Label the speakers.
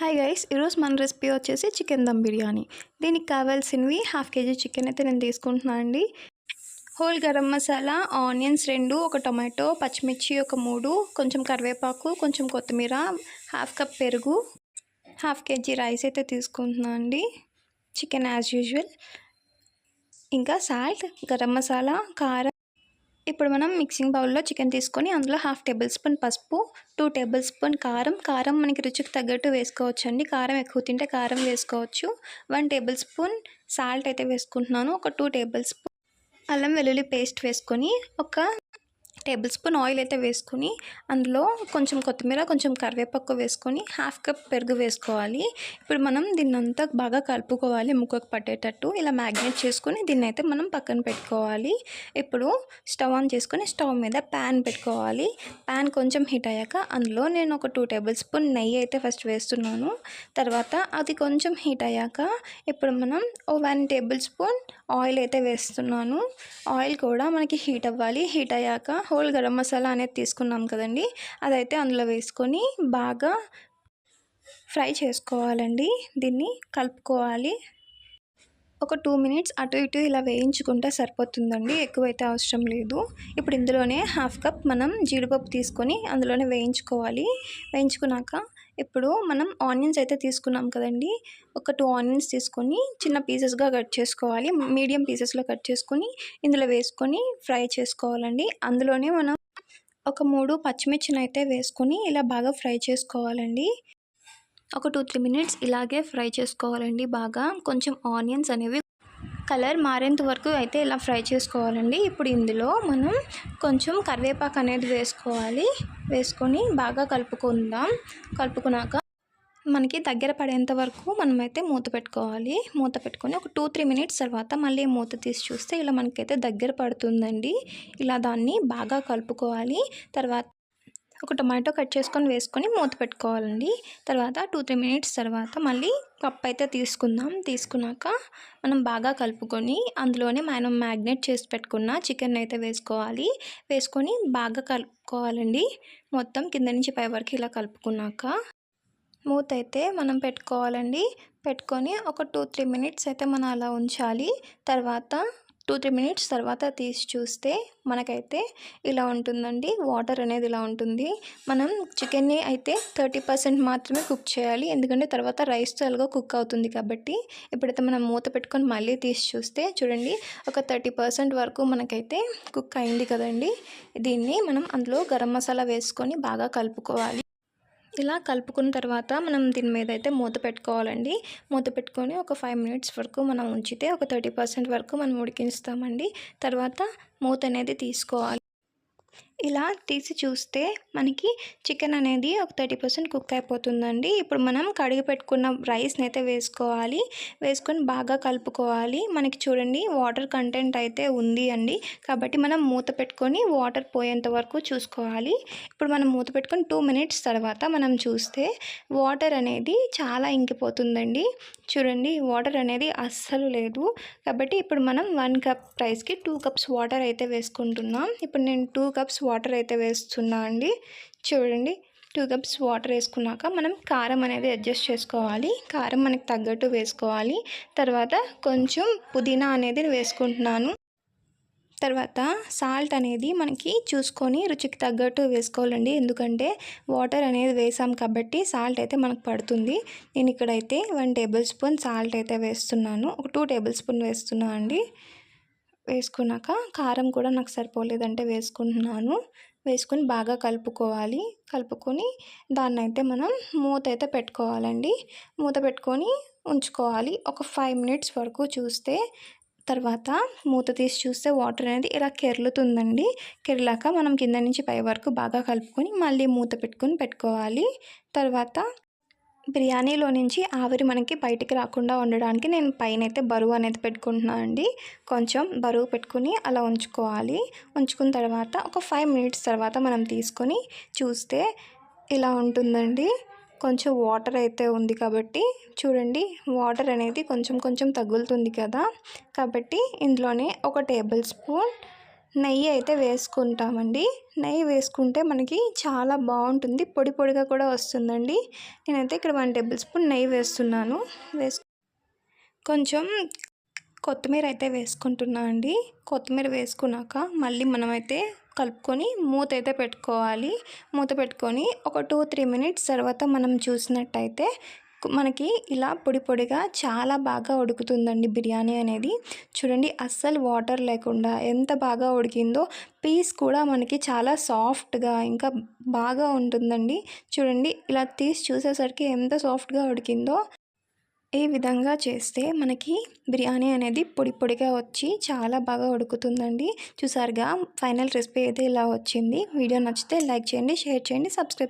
Speaker 1: Hi guys ఈరోజు మన recipe వచ్చేసి చికెన్ దమ్ బిర్యానీ. దీనికి కావాల్సినవి హాఫ్ కేజీ చికెన్ అయితే నేను తీసుకుంటున్నాను అండి హోల్ గరం మసాలా ఆనియన్స్ రెండు ఒక టొమాటో పచ్చిమిర్చి ఒక మూడు కొంచెం కరివేపాకు కొంచెం కొత్తిమీర హాఫ్ కప్ పెరుగు హాఫ్ కేజీ రైస్ అయితే తీసుకుంటున్నాను అండి చికెన్ యాజ్ యూజువల్. ఇంకా సాల్ట్ గరం మసాలా కారం. ఇప్పుడు మనం మిక్సింగ్ బౌల్లో చికెన్ తీసుకొని అందులో హాఫ్ టేబుల్ స్పూన్ పసుపు టూ టేబుల్ స్పూన్ కారం. కారం మనకి రుచికి తగ్గట్టు వేసుకోవచ్చు అండి కారం ఎక్కువ తింటే కారం వేసుకోవచ్చు. వన్ టేబుల్ స్పూన్ సాల్ట్ అయితే వేసుకుంటున్నాను. ఒక టూ టేబుల్ స్పూన్ అల్లం వెల్లుల్లి పేస్ట్ వేసుకొని ఒక టేబుల్ స్పూన్ ఆయిల్ అయితే వేసుకొని అందులో కొంచెం కొత్తిమీర కొంచెం కరివేపాకు వేసుకొని హాఫ్ కప్ పెరుగు వేసుకోవాలి. ఇప్పుడు మనం దీన్ని అంతా బాగా కలుపుకోవాలి ముక్కకు పట్టేటట్టు. ఇలా మ్యాగ్నేట్ చేసుకుని దీన్ని అయితే మనం పక్కన పెట్టుకోవాలి. ఇప్పుడు స్టవ్ ఆన్ చేసుకొని స్టవ్ మీద ప్యాన్ పెట్టుకోవాలి. ప్యాన్ కొంచెం హీట్ అయ్యాక అందులో నేను ఒక టూ టేబుల్ స్పూన్ నెయ్యి అయితే ఫస్ట్ వేస్తున్నాను. తర్వాత అది కొంచెం హీట్ అయ్యాక ఇప్పుడు మనం ఓ వన్ టేబుల్ స్పూన్ ఆయిల్ అయితే వేస్తున్నాను. ఆయిల్ కూడా మనకి హీట్ అవ్వాలి. హీట్ అయ్యాక హోల్ గరం మసాలా అనేది తీసుకున్నాం కదండి. అదైతే అందులో వేసుకొని బాగా ఫ్రై చేసుకోవాలండి. దీన్ని కలుపుకోవాలి. ఒక టూ మినిట్స్ అటు ఇటు ఇలా వేయించుకుంటే సరిపోతుందండి. ఎక్కువైతే అవసరం లేదు. ఇప్పుడు ఇందులోనే హాఫ్ కప్ మనం జీడిపప్పు తీసుకొని అందులోనే వేయించుకోవాలి. వేయించుకున్నాక ఇప్పుడు మనం ఆనియన్స్ అయితే తీసుకున్నాం కదండి. ఒక టూ ఆనియన్స్ తీసుకొని చిన్న పీసెస్గా కట్ చేసుకోవాలి. మీడియం పీసెస్లో కట్ చేసుకొని ఇందులో వేసుకొని ఫ్రై చేసుకోవాలండి. అందులోనే మనం ఒక మూడు పచ్చిమిర్చిని అయితే వేసుకొని ఇలా బాగా ఫ్రై చేసుకోవాలండి. ఒక టూ త్రీ మినిట్స్ ఇలాగే ఫ్రై చేసుకోవాలండి బాగా. కొంచెం ఆనియన్స్ అనేవి కలర్ మారేంత వరకు అయితే ఇలా ఫ్రై చేసుకోవాలండి. ఇప్పుడు ఇందులో మనం కొంచెం కరివేపాకు అనేది వేసుకోవాలి. వేసుకొని బాగా కలుపుకుందాం. కలుపుకున్నాక మనకి దగ్గర పడేంత వరకు మనమైతే మూత పెట్టుకోవాలి. మూత పెట్టుకొని ఒక టూ త్రీ మినిట్స్ తర్వాత మళ్ళీ మూత తీసి చూస్తే ఇలా మనకైతే దగ్గర పడుతుందండి. ఇలా దాన్ని బాగా కలుపుకోవాలి. తర్వాత ఒక టొమాటో కట్ చేసుకొని వేసుకొని మూత పెట్టుకోవాలండి. తర్వాత టూ త్రీ మినిట్స్ తర్వాత మళ్ళీ కప్ అయితే తీసుకుందాం. తీసుకున్నాక మనం బాగా కలుపుకొని అందులోనే మనం మ్యాగ్నేట్ చేసి పెట్టుకున్న చికెన్ అయితే వేసుకోవాలి. వేసుకొని బాగా కలుపుకోవాలండి. మొత్తం కింద నుంచి పై వరకు ఇలా కలుపుకున్నాక మూత అయితే మనం పెట్టుకోవాలండి. పెట్టుకొని ఒక టూ త్రీ మినిట్స్ అయితే మనం అలా ఉంచాలి. తర్వాత టూ త్రీ మినిట్స్ తర్వాత తీసి చూస్తే మనకైతే ఇలా ఉంటుందండి. వాటర్ అనేది ఇలా ఉంటుంది. మనం చికెన్ని అయితే థర్టీ పర్సెంట్ మాత్రమే కుక్ చేయాలి. ఎందుకంటే తర్వాత రైస్తో ఎలాగో కుక్ అవుతుంది కాబట్టి ఇప్పుడైతే మనం మూత పెట్టుకొని మళ్ళీ తీసి చూస్తే చూడండి ఒక థర్టీ పర్సెంట్ వరకు మనకైతే కుక్ అయింది కదండి. దీన్ని మనం అందులో గరం మసాలా వేసుకొని బాగా కలుపుకోవాలి. ఇలా కలుపుకున్న తర్వాత మనం దీని మీద అయితే మూత పెట్టుకోవాలండి. మూత పెట్టుకొని ఒక ఫైవ్ మినిట్స్ వరకు మనం ఉంచితే ఒక థర్టీ పర్సెంట్ వరకు మనం ఉడికిస్తామండి. తర్వాత మూత అనేది తీసుకోవాలి. ఇలా తీసి చూస్తే మనకి చికెన్ అనేది ఒక థర్టీ పర్సెంట్ కుక్ అయిపోతుందండి. ఇప్పుడు మనం కడిగి పెట్టుకున్న రైస్ని అయితే వేసుకోవాలి. వేసుకొని బాగా కలుపుకోవాలి. మనకి చూడండి వాటర్ కంటెంట్ అయితే ఉంది అండి. కాబట్టి మనం మూత పెట్టుకొని వాటర్ పోయేంత వరకు చూసుకోవాలి. ఇప్పుడు మనం మూత పెట్టుకొని టూ మినిట్స్ తర్వాత మనం చూస్తే వాటర్ అనేది చాలా ఇంకిపోతుందండి. చూడండి వాటర్ అనేది అస్సలు లేదు. కాబట్టి ఇప్పుడు మనం వన్ కప్ రైస్కి టూ కప్స్ వాటర్ అయితే వేసుకుంటున్నాం. ఇప్పుడు నేను టూ కప్స్ వాటర్ అయితే వేస్తున్నా అండి. చూడండి టూ కప్స్ వాటర్ వేసుకున్నాక మనం కారం అనేది అడ్జస్ట్ చేసుకోవాలి. కారం మనకి తగ్గట్టు వేసుకోవాలి. తర్వాత కొంచెం పుదీనా అనేది వేసుకుంటున్నాను. తర్వాత సాల్ట్ అనేది మనకి చూసుకొని రుచికి తగ్గట్టు వేసుకోవాలండి. ఎందుకంటే వాటర్ అనేది వేసాం కాబట్టి సాల్ట్ అయితే మనకు పడుతుంది. నేను ఇక్కడైతే వన్ టేబుల్ స్పూన్ సాల్ట్ అయితే వేస్తున్నాను. ఒక టూ టేబుల్ స్పూన్ వేస్తున్నాను అండి. వేసుకున్నాక కారం కూడా నాకు సరిపోలేదంటే వేసుకుంటున్నాను. వేసుకొని బాగా కలుపుకోవాలి. కలుపుకొని దాన్ని అయితే మనం మూత అయితే పెట్టుకోవాలండి. మూత పెట్టుకొని ఉంచుకోవాలి. ఒక ఫైవ్ మినిట్స్ వరకు చూస్తే తర్వాత మూత తీసి చూస్తే వాటర్ అనేది ఇలా కెర్లుతుందండి కెర్లాక మనం కింద నుంచి పై వరకు బాగా కలుపుకొని మళ్ళీ మూత పెట్టుకొని పెట్టుకోవాలి. తర్వాత బిర్యానీలో నుంచి ఆవిరి మనకి బయటికి రాకుండా ఉండడానికి నేను పైన అయితే బరువు అనేది పెట్టుకుంటున్నాను అండి. కొంచెం బరువు పెట్టుకుని అలా ఉంచుకోవాలి. ఉంచుకున్న తర్వాత ఒక ఫైవ్ మినిట్స్ తర్వాత మనం తీసుకొని చూస్తే ఇలా ఉంటుందండి. కొంచెం వాటర్ అయితే ఉంది కాబట్టి చూడండి వాటర్ అనేది కొంచెం కొంచెం తగులుతుంది కదా. కాబట్టి ఇందులోనే ఒక టేబుల్ స్పూన్ నెయ్యి అయితే వేసుకుంటామండి. నెయ్యి వేసుకుంటే మనకి చాలా బాగుంటుంది. పొడి పొడిగా కూడా వస్తుందండి. నేనైతే ఇక్కడ వన్ టేబుల్ స్పూన్ నెయ్యి వేస్తున్నాను. వేసు కొంచెం కొత్తిమీర అయితే వేసుకుంటున్నా అండి. కొత్తిమీర వేసుకున్నాక మళ్ళీ మనమైతే కలుపుకొని మూత అయితే పెట్టుకోవాలి. మూత పెట్టుకొని ఒక టూ త్రీ మినిట్స్ తర్వాత మనం చూసినట్టయితే మనకి ఇలా పొడి పొడిగా చాలా బాగా ఉడుకుతుందండి బిర్యానీ అనేది. చూడండి అస్సలు వాటర్ లేకుండా ఎంత బాగా ఉడికిందో పీస్ కూడా మనకి చాలా సాఫ్ట్గా ఇంకా బాగా ఉంటుందండి. చూడండి ఇలా తీసి చూసేసరికి ఎంత సాఫ్ట్గా ఉడికిందో. ఈ విధంగా చేస్తే మనకి బిర్యానీ అనేది పొడి పొడిగా వచ్చి చాలా బాగా ఉడుకుతుందండి. చూసారుగా ఫైనల్ రెసిపీ అయితే ఇలా వచ్చింది. వీడియో నచ్చితే లైక్ చేయండి షేర్ చేయండి సబ్స్క్రైబ్